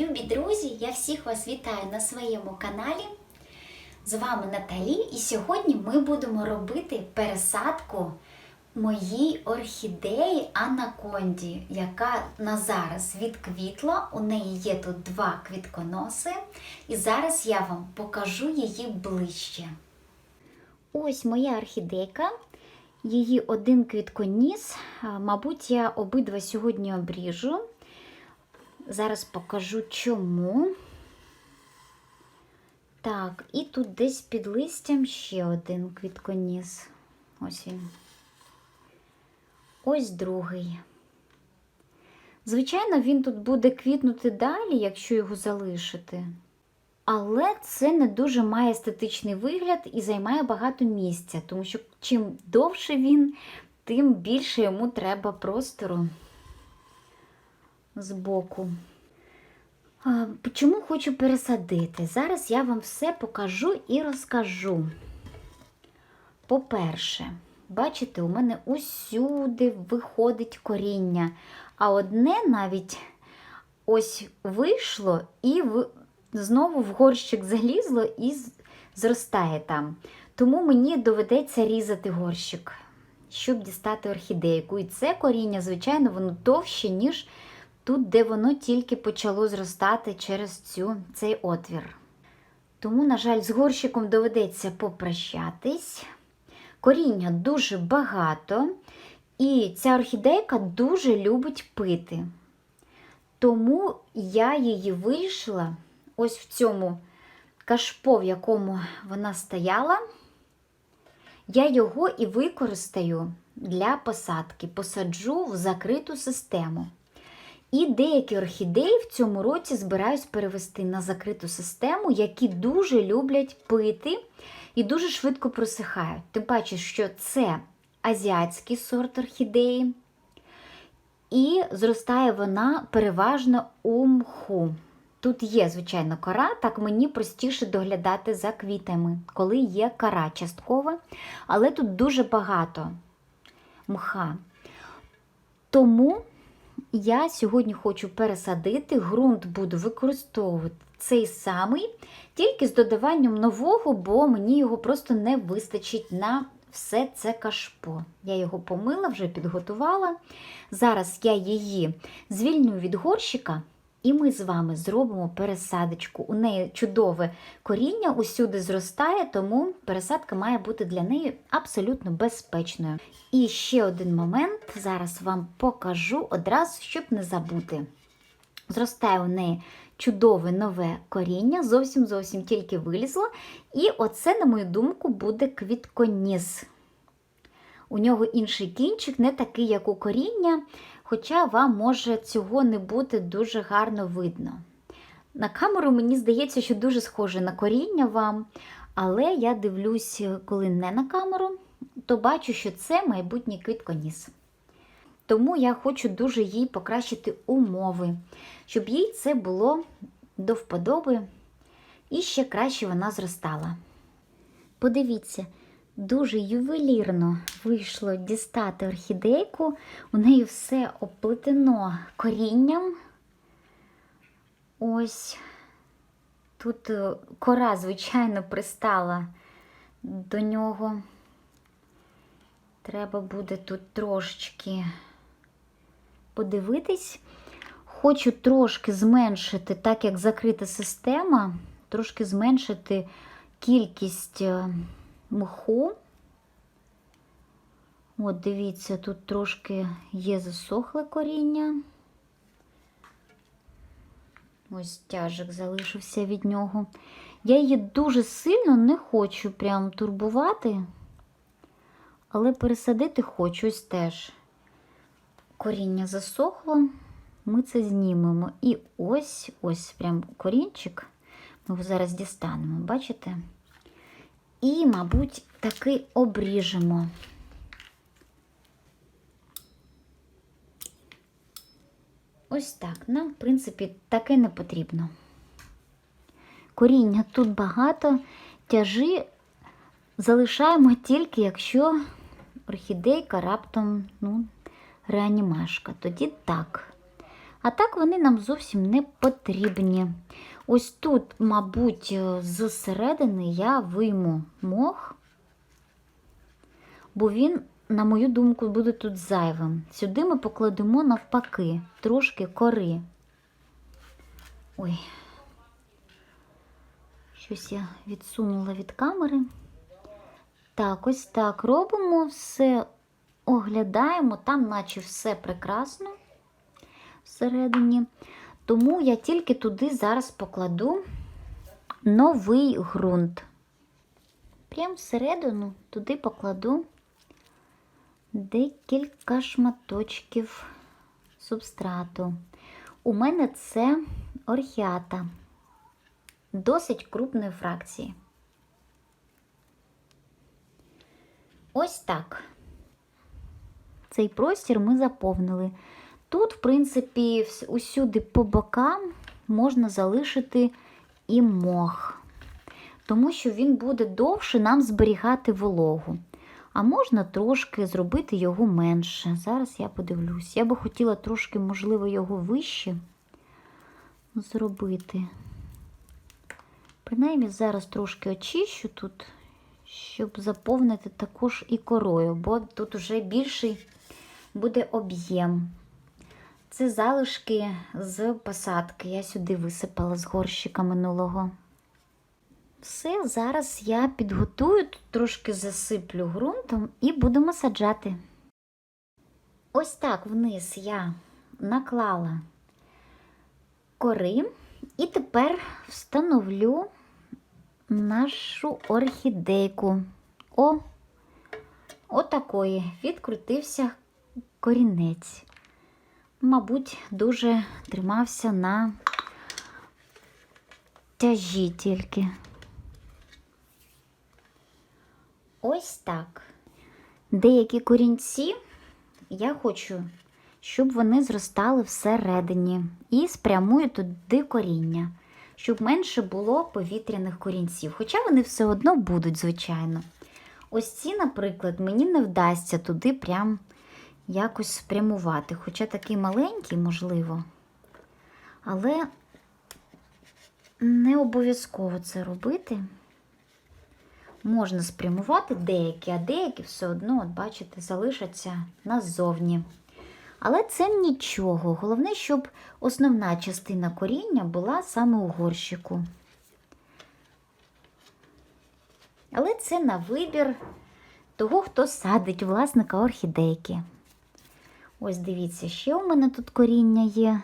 Любі друзі, я всіх вас вітаю на своєму каналі. З вами Наталі, і сьогодні ми будемо робити пересадку моїй орхідеї Анаконді, яка на зараз відквітла. У неї є тут два квітконоси, і зараз я вам покажу її ближче. Ось моя орхідейка. Її один квітконіс. Мабуть, я обидва сьогодні обріжу. Зараз покажу чому. Так, і тут десь під листям ще один квітконіс. Ось він. Ось другий. Звичайно, він тут буде квітнути далі, якщо його залишити. Але це не дуже має естетичний вигляд і займає багато місця, тому що чим довше він, тим більше йому треба простору збоку. Чому хочу пересадити? Зараз я вам все покажу і розкажу. По-перше, бачите, у мене усюди виходить коріння, а одне навіть ось вийшло і знову в горщик залізло і зростає там. Тому мені доведеться різати горщик, щоб дістати орхідейку. І це коріння, звичайно, воно товще, ніж тут, де воно тільки почало зростати через цю, цей отвір. Тому, на жаль, з горщиком доведеться попрощатись. Коріння дуже багато, і ця орхідейка дуже любить пити. Тому я її вирішила ось в цьому кашпо, в якому вона стояла. Я його і використаю для посадки, посаджу в закриту систему. І деякі орхідеї в цьому році збираюсь перевести на закриту систему, які дуже люблять пити і дуже швидко просихають. Тим паче, що це азіатський сорт орхідеї, і зростає вона переважно у мху. Тут є, звичайно, кора, так мені простіше доглядати за квітами, коли є кора часткова, але тут дуже багато мха. Тому я сьогодні хочу пересадити, ґрунт буду використовувати цей самий, тільки з додаванням нового, бо мені його просто не вистачить на все це кашпо. Я його помила, вже підготувала. Зараз я її звільню від горщика. І ми з вами зробимо пересадочку. У неї чудове коріння, усюди зростає, тому пересадка має бути для неї абсолютно безпечною. І ще один момент зараз вам покажу одразу, щоб не забути. Зростає у неї чудове нове коріння, зовсім зовсім тільки вилізло. І оце, на мою думку, буде квітконіс. У нього інший кінчик, не такий, як у коріння, хоча вам може цього не бути дуже гарно видно. На камеру мені здається, що дуже схоже на коріння вам, але я дивлюсь, коли не на камеру, то бачу, що це майбутній квітконіс. Тому я хочу дуже їй покращити умови, щоб їй це було до вподоби і ще краще вона зростала. Подивіться, дуже ювелірно вийшло дістати орхідейку. У неї все оплетено корінням. Ось тут е, кора, звичайно, пристала до нього. Треба буде тут трошечки подивитись. Хочу трошки зменшити, так як закрита система, трошки зменшити кількість е, мху. От, дивіться, тут трошки є засохле коріння. Ось тяжик залишився від нього. Я її дуже сильно не хочу прям турбувати, але пересадити хочу ось теж. Коріння засохло, ми це знімемо. І ось ось прям корінчик. Ми його зараз дістанемо, бачите? І, мабуть, таки обріжемо. Ось так. Нам, в принципі, таке не потрібно. Коріння тут багато, тяжі залишаємо тільки, якщо орхідейка раптом ну, реанімашка. Тоді так. А так вони нам зовсім не потрібні. Ось тут, мабуть, зсередини я вийму мох, бо він, на мою думку, буде тут зайвим. Сюди ми покладемо навпаки трошки кори. Ой, щось я відсунула від камери. Так, ось так робимо, все оглядаємо, там наче все прекрасно всередині. Тому я тільки туди зараз покладу новий ґрунт. Прям всередину туди покладу декілька шматочків субстрату. У мене це орхіата, досить крупної фракції. Ось так. Цей простір ми заповнили. Тут, в принципі, усюди по бокам можна залишити і мох, тому що він буде довше нам зберігати вологу. А можна трошки зробити його менше. Зараз я подивлюсь. Я би хотіла трошки, можливо, його вище зробити. Принаймні, зараз трошки очищу тут, щоб заповнити також і корою, бо тут вже більший буде об'єм. Це залишки з посадки. Я сюди висипала з горщика минулого. Все, зараз я підготую, тут трошки засиплю ґрунтом і будемо саджати. Ось так вниз я наклала кори і тепер встановлю нашу орхідейку. О, отакої відкрутився корінець. Мабуть, дуже тримався на тяжі тільки. Ось так. Деякі корінці я хочу, щоб вони зростали всередині і спрямую туди коріння, щоб менше було повітряних корінців. Хоча вони все одно будуть, звичайно. Ось ці, наприклад, мені не вдасться туди прям якось спрямувати. Хоча такий маленький, можливо. Але не обов'язково це робити. Можна спрямувати деякі, а деякі все одно, от бачите, залишаться назовні. Але це нічого. Головне, щоб основна частина коріння була саме у горщику. Але це на вибір того, хто садить власника орхідейки. Ось дивіться, ще у мене тут коріння є.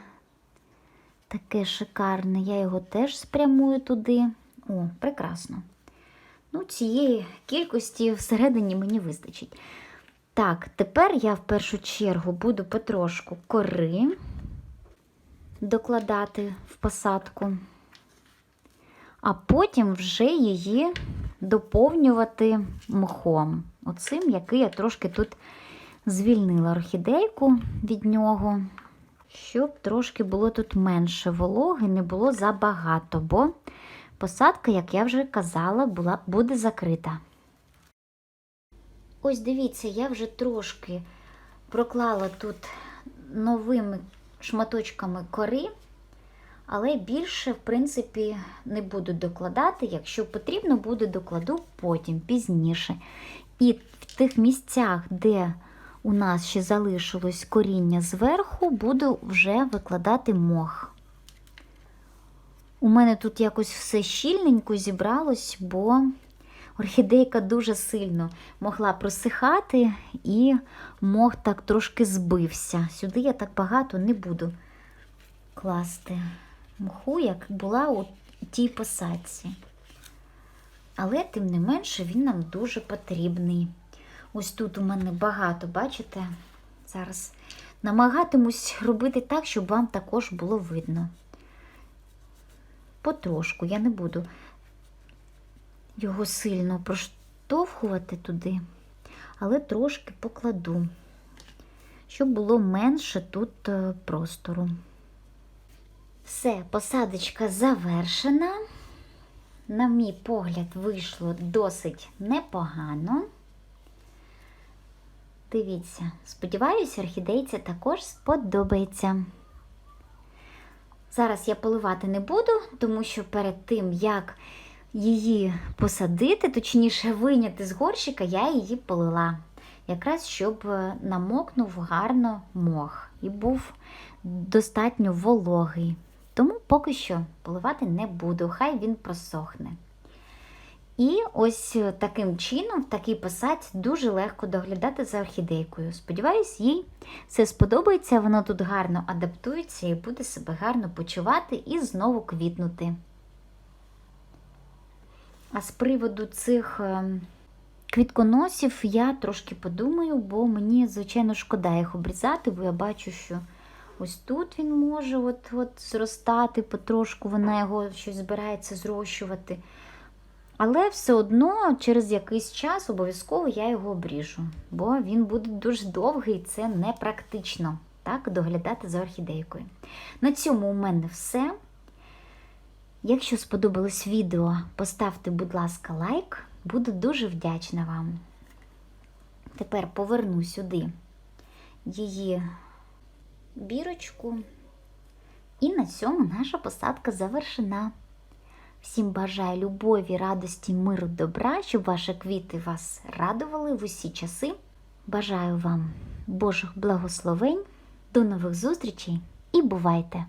Таке шикарне. Я його теж спрямую туди. О, прекрасно. Ну, цієї кількості всередині мені вистачить. Так, тепер я в першу чергу буду потрошку кори докладати в посадку, а потім вже її доповнювати мхом. Оцим, який я трошки тут звільнила орхідейку від нього, щоб трошки було тут менше вологи, не було забагато, бо посадка, як я вже казала, була, буде закрита. Ось дивіться, я вже трошки проклала тут новими шматочками кори, але більше, в принципі, не буду докладати. Якщо потрібно, буде докладу потім, пізніше. І в тих місцях, де у нас ще залишилось коріння зверху, буду вже викладати мох. У мене тут якось все щільненько зібралось, бо орхідейка дуже сильно могла просихати, і мох так трошки збився. Сюди я так багато не буду класти мху, як була у тій посадці. Але, тим не менше, він нам дуже потрібний. Ось тут у мене багато, бачите? Зараз намагатимусь робити так, щоб вам також було видно. Потрошку, я не буду його сильно проштовхувати туди, але трошки покладу, щоб було менше тут е, простору. Все, посадочка завершена. На мій погляд, вийшло досить непогано. Дивіться, сподіваюся, орхідейці також сподобається. Зараз я поливати не буду, тому що перед тим, як її посадити, точніше виняти з горщика, я її полила. Якраз щоб е, намокнув гарно мох і був достатньо вологий. Тому поки що поливати не буду, хай він просохне. І ось е, таким чином, в такій посадці дуже легко доглядати за орхідейкою. Сподіваюсь, їй це сподобається, воно тут гарно адаптується і буде себе гарно почувати і знову квітнути. А з приводу цих е, квітконосів я трошки подумаю, бо мені, звичайно, шкода їх обрізати, бо я бачу, що ось тут він може от, от зростати потрошку, вона його щось збирається зрощувати. Але все одно через якийсь час обов'язково я його обріжу, бо він буде дуже довгий і це непрактично так, доглядати за орхідейкою. На цьому у мене все. Якщо сподобалось відео, поставте, будь ласка, лайк, буду дуже вдячна вам. Тепер поверну сюди її бірочку, і на цьому наша посадка завершена. Всім бажаю любові, радості, миру, добра, щоб ваші квіти вас радували в усі часи. Бажаю вам Божих благословень, до нових зустрічей і бувайте!